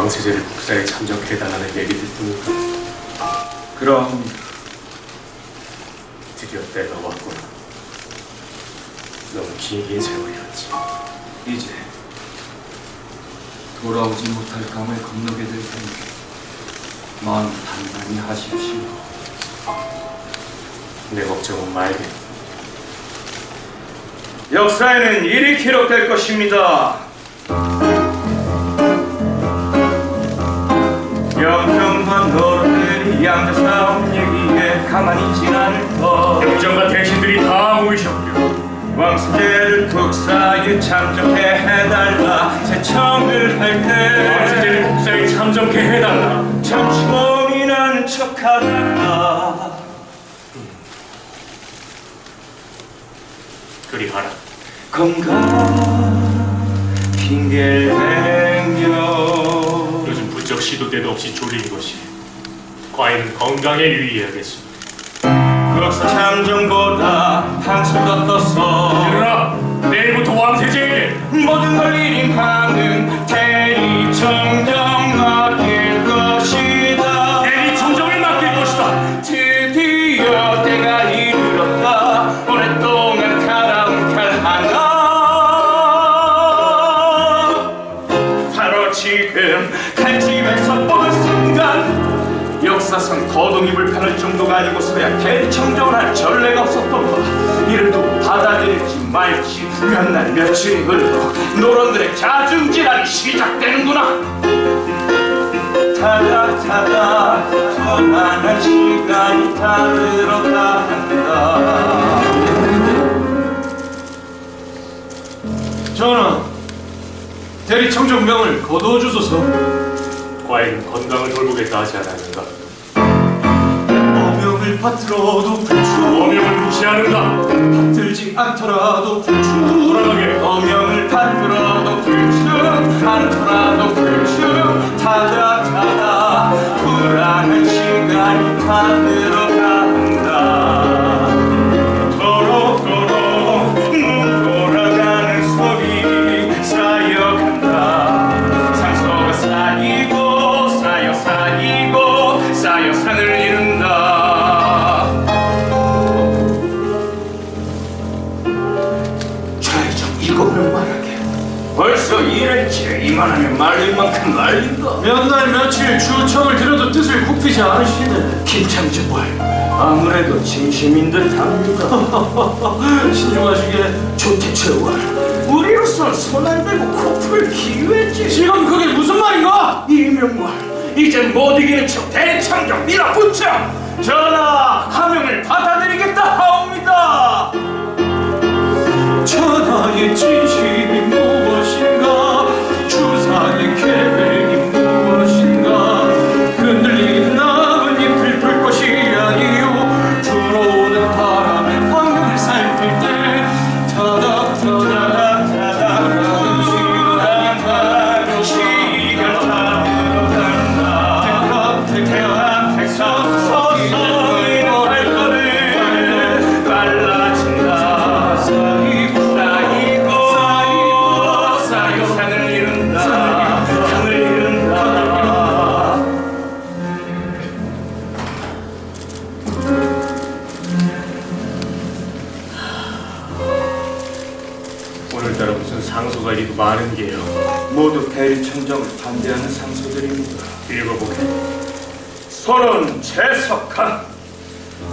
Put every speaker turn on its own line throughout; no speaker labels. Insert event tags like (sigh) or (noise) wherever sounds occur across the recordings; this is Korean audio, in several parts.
왕세제를 국사에 참정해달라는 얘기들 뿐인가
그럼
드디어 때가 왔구나 너무 긴 세월이었지
이제 돌아오지 못할 강을 건너게 될 테니 마음 단단히 하십시오.
내 걱정은 말게
역사에는 일이 기록될 것입니다. 영평과 노르들이 양자 싸움 얘기에 가만히 있진 않을 터
행정과 대신들이 다 모이셨구려
왕수제를 국사에 참정해 해달라. 제청을 할때.
왕세제를 국사에 참정해 해달라.
고민하는 척하다가
그리하라.
건강 핑계를
시도 때도 없이 졸린 것이 과인은 건강에 유의해야겠소
역사 참정보다 한술 더 떴어 사상 거동이 불편할 정도가 아니고서야 대청정을 할 전례가 없었던 것 이를 두고 받아들일지 말지 몇 날 며칠이 흘러 노론들의 자중질환이 시작되는구나. 타다 타다 편안한 시간이 다 들어간다.
전하, 대리 청정명을 거두어 주소서.
과인은 건강을 돌보겠다 하지
어명을 받들어도
어명을 무시하는가
받들지 않더라도.
돌아가게
어명을 받들어도 말릴 만큼 말린다.
몇 날 며칠 주청을 들여도 뜻을 굽히지 않으시네.
김창진 말 아무래도 진심인 듯 합니다 (laughs)
신중하시게.
조태채월 우리로선 손안 대고 코풀 기회지.
지금 그게 무슨 말인가?
이명말. 이제 못 이기는 척 대창정 밀어붙여. 전하 하명을 받아들이겠다 하옵니다.
전하의 진 이리
많은 게요.
모두 대리청정을 반대하는 상소들입니다.
읽어보게.
서론 최석한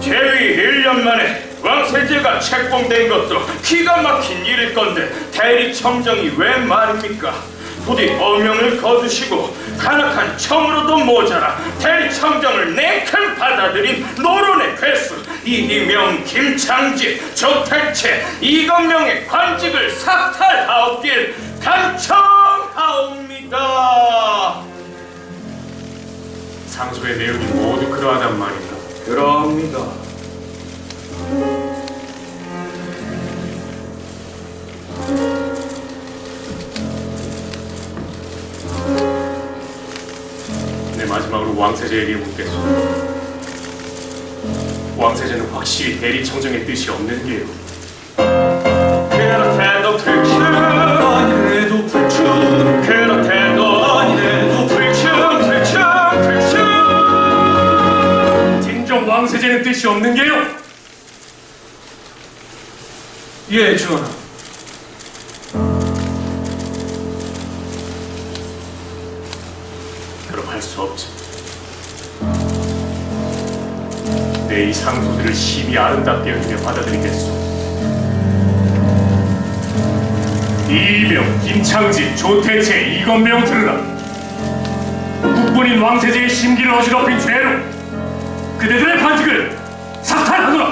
재위 1년 만에 왕세제가 책봉된 것도 기가 막힌 일일 건데 대리청정이 왜 말입니까? 부디 어명을 거두시고 간악한 청으로도 모자라 대리청정을 냉큼 받아들인 노론의 괴수 이희명, 김창진, 조태채, 이건명의 관직을 삭탈하옵길 간청하옵니다.
상소의 내용이 모두 그러하단 말인가
그럽니다.
내 마지막으로 왕세제에게 묻겠소 왕세자는 확실히 대리청정의 뜻이 없는 게요.
왕세자는 뜻이 없는 게요.
예,
주원아. 내 이 상소들을 심히 아름답게 여기며 받아들이겠소. 이명, 김창진, 조태채, 이건명 들으라. 국본인 왕세제의 심기를 어지럽힌 죄로 그대들의 관직을 사탈하노라.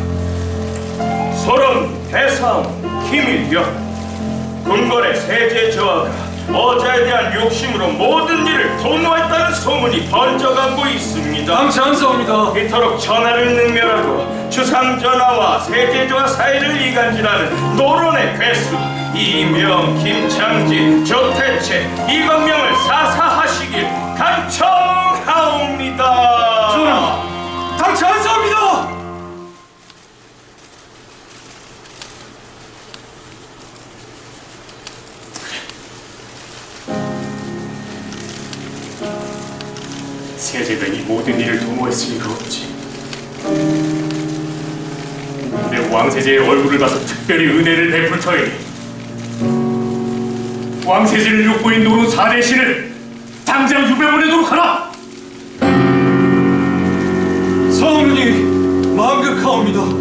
소론 대사원 기밀력 궁궐의 세제 저하가 어자에 대한 욕심으로 모든 일을 도모했다는 소문이 번져가고 있습니다.
당치 않사옵니다.
이토록 전하를 능멸하고 주상전하와 세제조와 사이를 이간질하는 노론의 괴수 이명, 김창진, 조태채, 이건명을 사사하시길 간청
세제병이 모든 일을 도모했을 리가 없지. 내 왕세제의 얼굴을 봐서 특별히 은혜를 베풀 터이니 왕세제를 욕보인 노론 사대신을 당장 유배 보내도록 하라! 성운이 망극하옵니다.